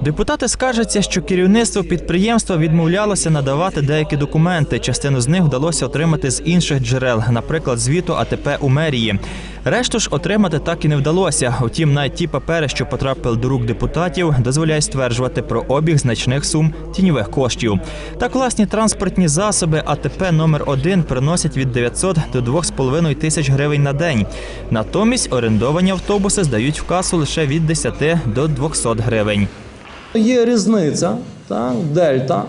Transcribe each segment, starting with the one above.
Депутати скаржаться, що керівництво підприємства відмовлялося надавати деякі документи. Частину з них вдалося отримати з інших джерел, наприклад, звіту АТП у мерії. Решту ж отримати так і не вдалося. Утім, навіть ті папери, що потрапили до рук депутатів, дозволяють стверджувати про обіг значних сум тіньових коштів. Так, власні транспортні засоби АТП номер 1 приносять від 900 до 2,5 тисяч гривень на день. Натомість орендовані автобуси здають в касу лише від 10 до 200 гривень. Є різниця, так, дельта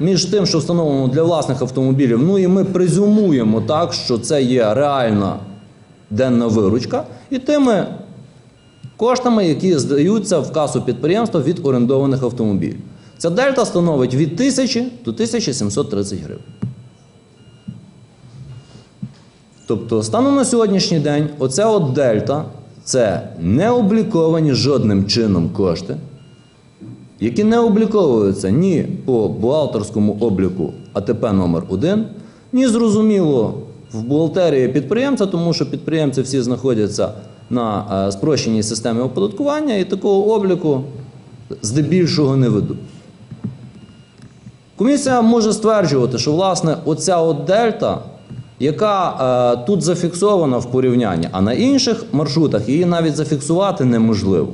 між тим, що встановлено для власних автомобілів. Ну і ми презюмуємо так, що це є реальна денна виручка, і тими коштами, які здаються в касу підприємства від орендованих автомобілів. Ця дельта становить від 1000 до 1730 гривень. Тобто, станом на сьогоднішній день, оця от дельта це не обліковані жодним чином кошти, які не обліковуються ні по бухгалтерському обліку АТП номер 1 ні зрозуміло в бухгалтерії підприємця, тому що підприємці всі знаходяться на е, спрощеній системі оподаткування і такого обліку здебільшого не ведуть. Комісія може стверджувати, що власне оця от дельта, яка е, тут зафіксована в порівнянні, а на інших маршрутах її навіть зафіксувати неможливо.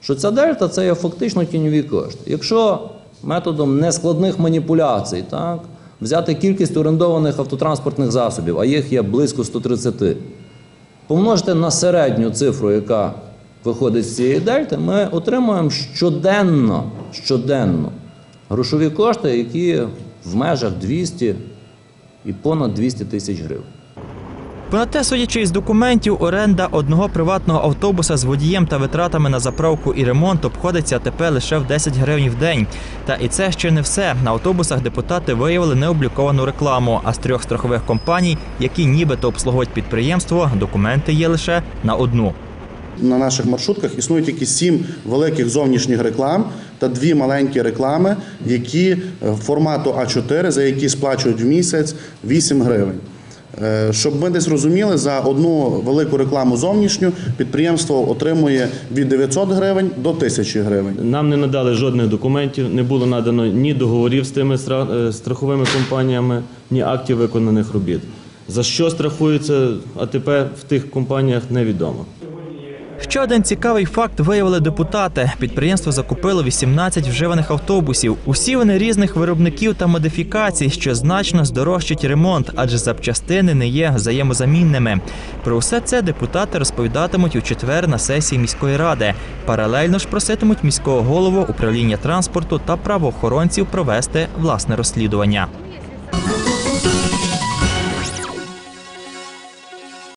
Що ця дельта це є фактично тіньові кошти. Якщо методом нескладних маніпуляцій, так, взяти кількість орендованих автотранспортних засобів, а їх є близько 130, помножити на середню цифру, яка виходить з цієї дельти, ми отримуємо щоденно, щоденно грошові кошти, які в межах 200 і понад 200 тисяч гривень. Понад те, судячи із документів, оренда одного приватного автобуса з водієм та витратами на заправку і ремонт обходиться АТП лише в 10 гривень в день. Та і це ще не все. На автобусах депутати виявили необліковану рекламу. А з трьох страхових компаній, які нібито обслуговують підприємство, документи є лише на одну. На наших маршрутках існує тільки сім великих зовнішніх реклам та дві маленькі реклами, які е, формату А4, за які сплачують в місяць 8 гривень. Е, Щоб ми десь розуміли, за одну велику рекламу зовнішню підприємство отримує від 900 гривень до 1000 гривень. Нам не надали жодних документів, не було надано ні договорів з тими е, страховими компаніями, ні актів виконаних робіт. За що страхується АТП в тих компаніях, невідомо. Ще один цікавий факт виявили депутати. Підприємство закупило 18 вживаних автобусів. Усі вони різних виробників та модифікацій, що значно здорожчать ремонт, адже запчастини не є взаємозамінними. Про все це депутати розповідатимуть у четвер на сесії міської ради. Паралельно ж проситимуть міського голову управління транспорту та правоохоронців провести власне розслідування.